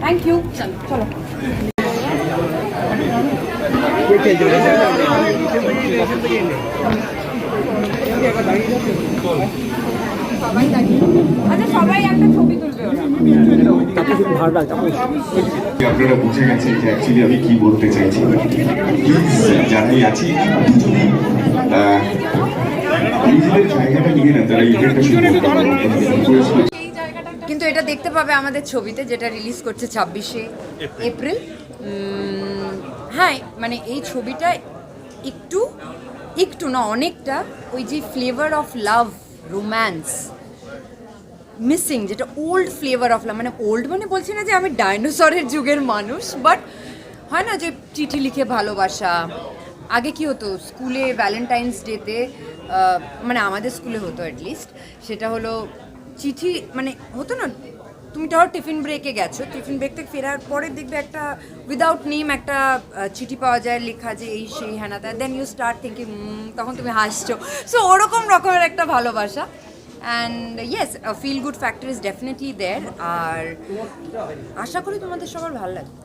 Thank you চলো সবাই আচ্ছা সবাই একটা ছবি তুলবে ওরা। আপনারা বুঝে গেছেন যে অ্যাকচুয়ালি আমি কি বলতে চাইছি। প্লিজ যারাই আছি দুজনেই নিজেদের জায়গাটা নিয়ে না তারা ইভেন্টটা শুরু করতে এটা দেখতে পাবে আমাদের ছবিতে যেটা রিলিজ করছে ছাব্বিশে এপ্রিল হ্যাঁ মানে এই ছবিটা একটু একটু না অনেকটা ওই যে flavour of love romance missing যেটা ওল্ড ফ্লেভার অফ লাভ মানে ওল্ড মানে বলছি না যে আমি ডাইনোসরের যুগের মানুষ বাট হয় না যে চিঠি লিখে ভালোবাসা। আগে কি হতো স্কুলে ভ্যালেন্টাইন্স ডেতে মানে আমাদের স্কুলে হতো অ্যাটলিস্ট সেটা হলো চিঠি মানে হতো না তুমি ধরো টিফিন ব্রেকে গেছো। টিফিন ব্রেক থেকে ফেরার পরে দেখবে একটা উইদাউট নেম একটা চিঠি পাওয়া যায়, লেখা যে এই সেই হ্যানা দেন ইউ স্টার্ট থিঙ্কিং তখন তুমি হাসছো। সো ওরকম রকমের একটা ভালোবাসা। And yes feel good factor is definitely there আর আশা করি তোমাদের সবার ভালো লাগবে।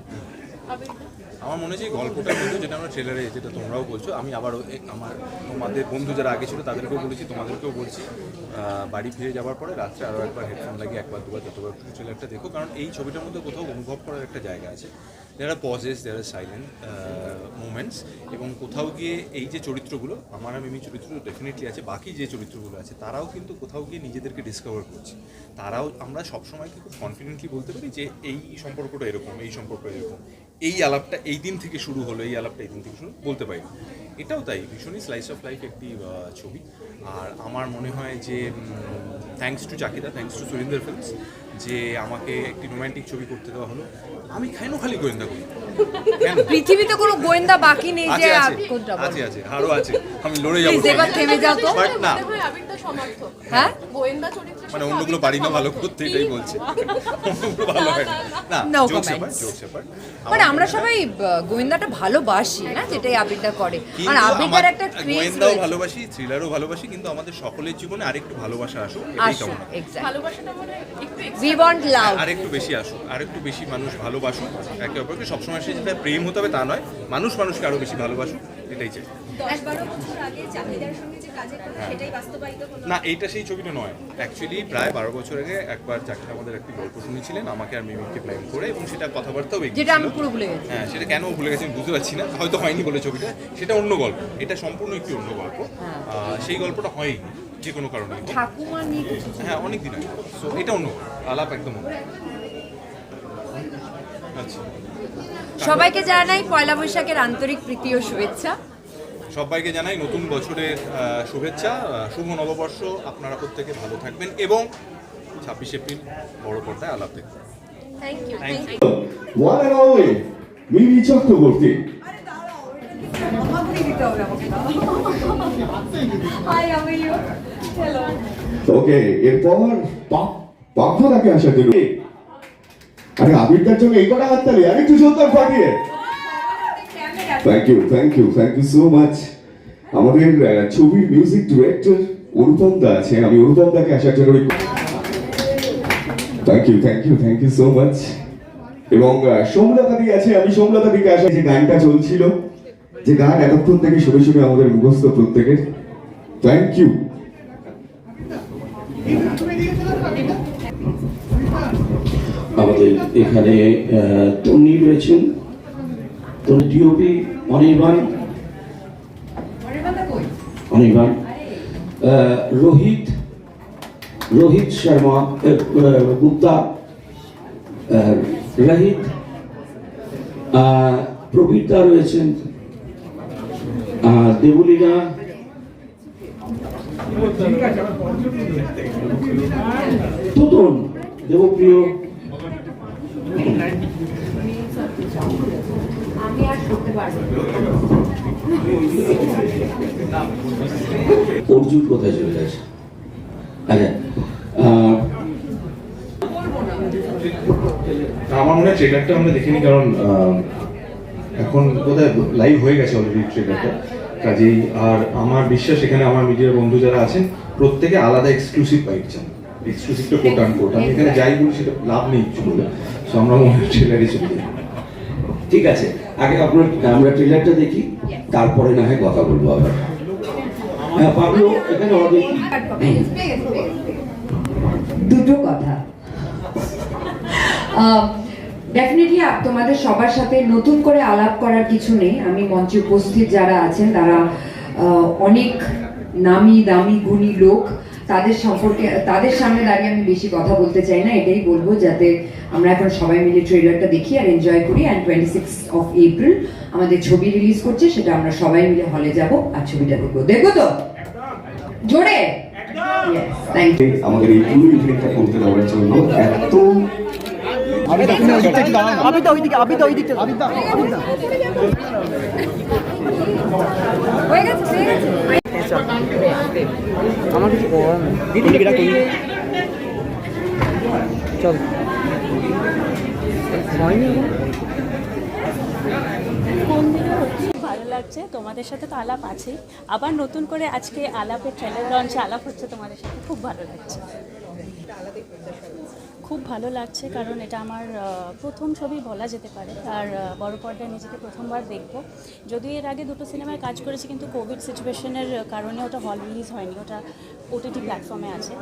আমার মনে হয় গল্পটা কিন্তু যেটা আমরা ট্রেলারে যেটা তোমরাও বলছো, আমি আবারও আমার তোমাদের বন্ধু যারা আগে ছিল তাদেরকেও বলেছি, তোমাদেরকেও বলছি বাড়ি ফিরে যাওয়ার পরে রাত্রে আরও একবার হেডফোন লাগিয়ে একবার দুবার যতবার ট্রেলারটা দেখো, কারণ এই ছবিটার মধ্যে কোথাও অনুভব করার একটা জায়গা আছে। যারা পজেস যারা সাইলেন্ট মুমেন্টস এবং কোথাও গিয়ে এই যে চরিত্রগুলো, আমার আর মিমি চরিত্র ডেফিনেটলি আছে, বাকি যে চরিত্রগুলো আছে, তারাও কিন্তু কোথাও গিয়ে নিজেদেরকে ডিসকভার করছে। তারাও, আমরা সবসময় কিন্তু কনফিডেন্টলি বলতে পারি যে, এই সম্পর্কটা এরকম, এই সম্পর্ক এরকম। এই আলাপটা এই দিন থেকে শুরু হলো, এই আলাপটা এই দিন থেকে শুরু, বলতে পারি এটাও তাই, ভীষণই স্লাইস অফ লাইফ একটি ছবি। আর আমার মনে হয় যে থ্যাংকস টু চাকিদা থ্যাঙ্কস টু সুরিন্দর ফিল্মস যে আমাকে একটি রোম্যান্টিক ছবি করতে দেওয়া হলো। আমি খাইনো খালি গোয়েন্দা করি? পৃথিবীতে কোনো গোয়েন্দা বাকি নেই যে আছে। আছে কোনটা আছে আছে। আরও আছে। আমি লড়ে যাব। এবার থেমে যাও তো। বাট না। হয় হ্যাঁ? গোয়েন্দা চরিত্রে মানে অন্যগুলো পারি না ভালো করতে এটাই বলছে। অন্যগুলো ভালো হয় না। না জোকস মানে আমরা সবাই গোয়েন্দাটা ভালোবাসি না যেটাই আবিরটা করে। আর আমার একটা ক্রেজ গোয়েন্দাও ভালোবাসি থ্রিলারও ভালোবাসি কিন্তু আমাদের সকলের জীবনে আরেকটু ভালোবাসা আসুক এটাই কামনা ভালোবাসাটা মানে একটু উই ওয়ান্ট লাভ আর একটু বেশি আসুক আর একটু বেশি মানুষ ভালোবাসুক একে অপরকে সবসময় সে যেটা প্রেম হতে হবে তা নয় মানুষ মানুষকে আরও বেশি ভালোবাসুক এটাই চাই। দশ বারো বছর আগে চাকরিদার সঙ্গে যে হ্যাঁ। না এইটা সেই ছবিটা নয়। অ্যাকচুয়ালি প্রায় বারো বছর আগে একবার চাকরি আমাদের একটি গল্প শুনেছিলেন আমাকে আর মিমিকে প্ল্যান করে এবং সেটা কথাবার্তাও যেটা আমি পুরো ভুলে গেছি। হ্যাঁ সেটা কেন ভুলে গেছি আমি বুঝতে পারছি না হয়তো হয়নি বলে ছবিটা। সেটা অন্য গল্প এটা সম্পূর্ণ একটি অন্য গল্প। সেই গল্পটা হয়নি যে কোনো কারণে ঠাকুমা নিয়ে হ্যাঁ অনেক দিন আগে। সো এটা অন্য আলাপ একদম অন্য। সবাইকে জানাই পয়লা বৈশাখের আন্তরিক প্রীতি ও শুভেচ্ছা। সবাইকে জানাই নতুন বছরের শুভেচ্ছা শুভ নববর্ষ। আপনারা প্রত্যেকে ভালো থাকবেন এবং ছাব্বিশ এপ্রিল বড় পর্দায় আলাপ দেখবেন। Thank you thank you one and only Mimi Chakraborty okay এরপর পাপ পাপদাকে আসার জন্য আরে আবিরটার জন্য এই কটা হাততালি আর একটু সুন্দর ফাটিয়ে। Thank you thank you thank you so much আমাদের ছবির মিউজিক ডিরেক্টর অনুপম দা আছে আমি অনুপম দাকে আসার জন্য thank you thank you thank you so much এবং আহ, সোমলতা দি আছে আমি সোমলতা দিকে আসা যে গানটা চলছিল। যে গান এতক্ষণ থেকে শুনে শুনে আমাদের মুখস্থ প্রত্যেকের। থ্যাংক ইউ আমাদের এখানে তন্নি রয়েছেন। ডিওপি অনির্বাণ অনির্বাণ রোহিত রোহিত শর্মা গুপ্তা। রহিত প্রবীরদা রয়েছেন। দেবলীনা তোতন দেবপ্রিয়। অর্জুন কোথায় চলে গেছে আচ্ছা আমার মনে হয় ট্রেলারটা আমরা দেখিনি, কারণ এখন বোধহয় লাইভ হয়ে গেছে অলরেডি ট্রেলারটা কাজেই আর আমার বিশ্বাস, এখানে আমার মিডিয়ার বন্ধু যারা আছেন, প্রত্যেকে আলাদা এক্সক্লুসিভ বাইক চান। এক্সক্লুসিভটা কোট আন কোট আমি এখানে যাই বলি, সেটা লাভ নেই। কিছু বলে ঠিক আছে, আগে আপনার আমরা ট্রেলারটা দেখি, তারপরে না হয় কথা বলব আবার। হ্যাঁ দুটো কথা। ডেফিনেটলি তোমাদের সবার সাথে নতুন করে আলাপ করার কিছু নেই। আমি মঞ্চে উপস্থিত যারা আছেন, তারা অনেক নামি দামি গুণী লোক। তাদের সম্পর্কে তাদের সামনে দাঁড়িয়ে আমি বেশি কথা বলতে চাই না এটাই বলব যাতে আমরা এখন সবাই মিলে ট্রেলারটা দেখি আর এনজয় করি। And twenty six of April আমাদের ছবি রিলিজ করছে সেটা আমরা সবাই মিলে হলে যাব আর ছবিটা দেখব। দেখব তো? জোরে? আমাদের এই পুরো ইভেন্টটা করতে দেওয়ার জন্য এত হয়ে গেছে। আমার কিছু করার নেই। দিদি করি চল। ভালো লাগছে, তোমাদের সাথে তো আলাপ আছেই। আবার নতুন করে আজকে আলাপের ট্রেলার লঞ্চে আলাপ হচ্ছে তোমাদের সাথে, খুব ভালো লাগছে। খুব ভালো লাগছে কারণ এটা আমার প্রথম ছবি বলা যেতে পারে। আর বড় পর্দায় নিজেকে প্রথমবার দেখব। যদিও এর আগে দুটো সিনেমায় কাজ করেছি কিন্তু কোভিড সিচুয়েশনের কারণে ওটা হল রিলিজ হয়নি ওটা ওটিটি প্ল্যাটফর্মে আছে।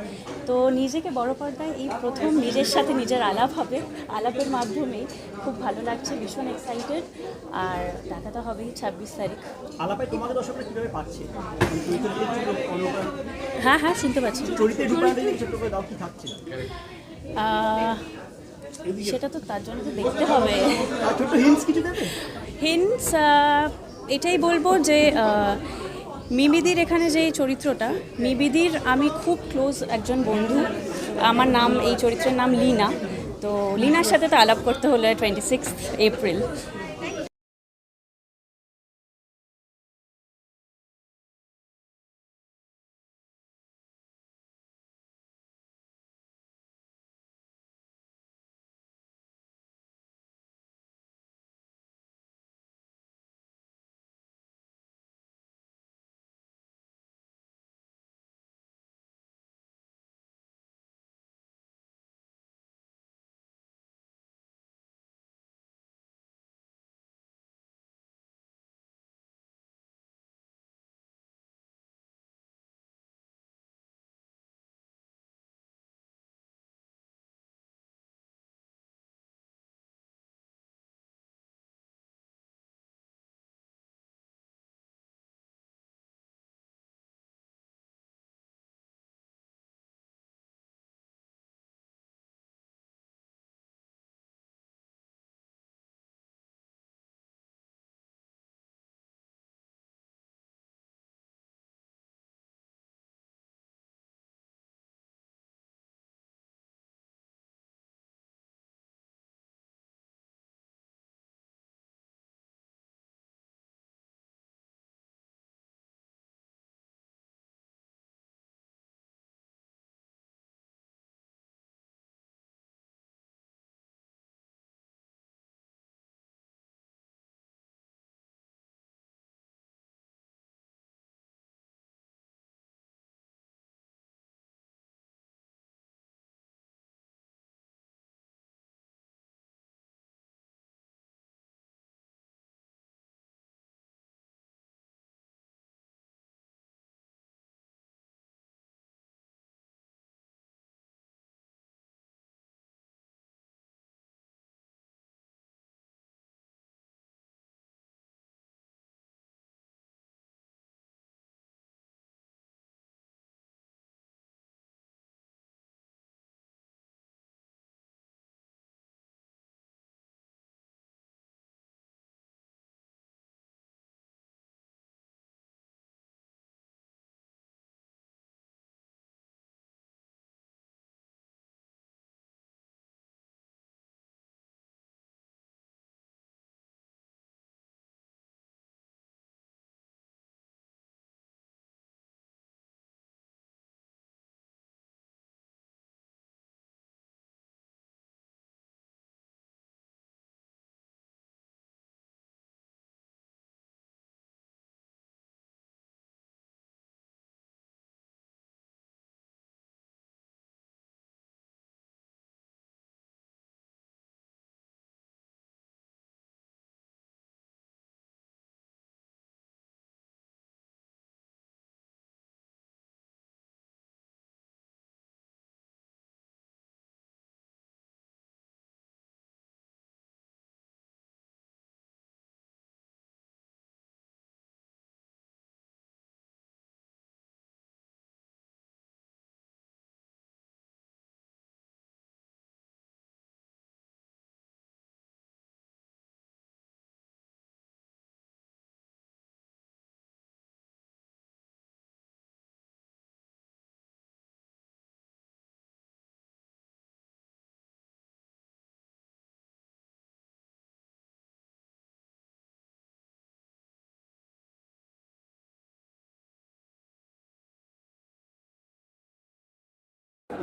তো নিজেকে বড় পর্দায় এই প্রথম নিজের সাথে নিজের আলাপ হবে আলাপের মাধ্যমেই খুব ভালো লাগছে ভীষণ এক্সাইটেড আর দেখা তো হবেই ছাব্বিশ তারিখ। আলাপে তোমাদের দর্শকরা কীভাবে পাচ্ছে? হ্যাঁ হ্যাঁ শুনতে পাচ্ছি। দাও কি থাকছে? সেটা তো তার জন্য তো দেখতে হবে। হিন্স হিন্টস এটাই বলব যে মিমিদির এখানে যে চরিত্রটা মিমিদির আমি খুব ক্লোজ একজন বন্ধু। আমার নাম এই চরিত্রের নাম লিনা। তো লিনার সাথে তো আলাপ করতে হলো টোয়েন্টি সিক্স এপ্রিল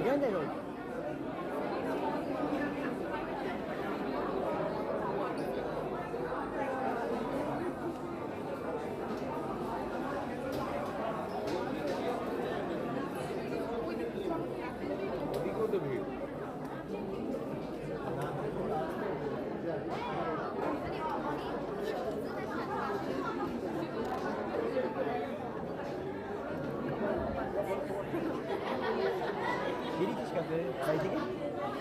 なだろう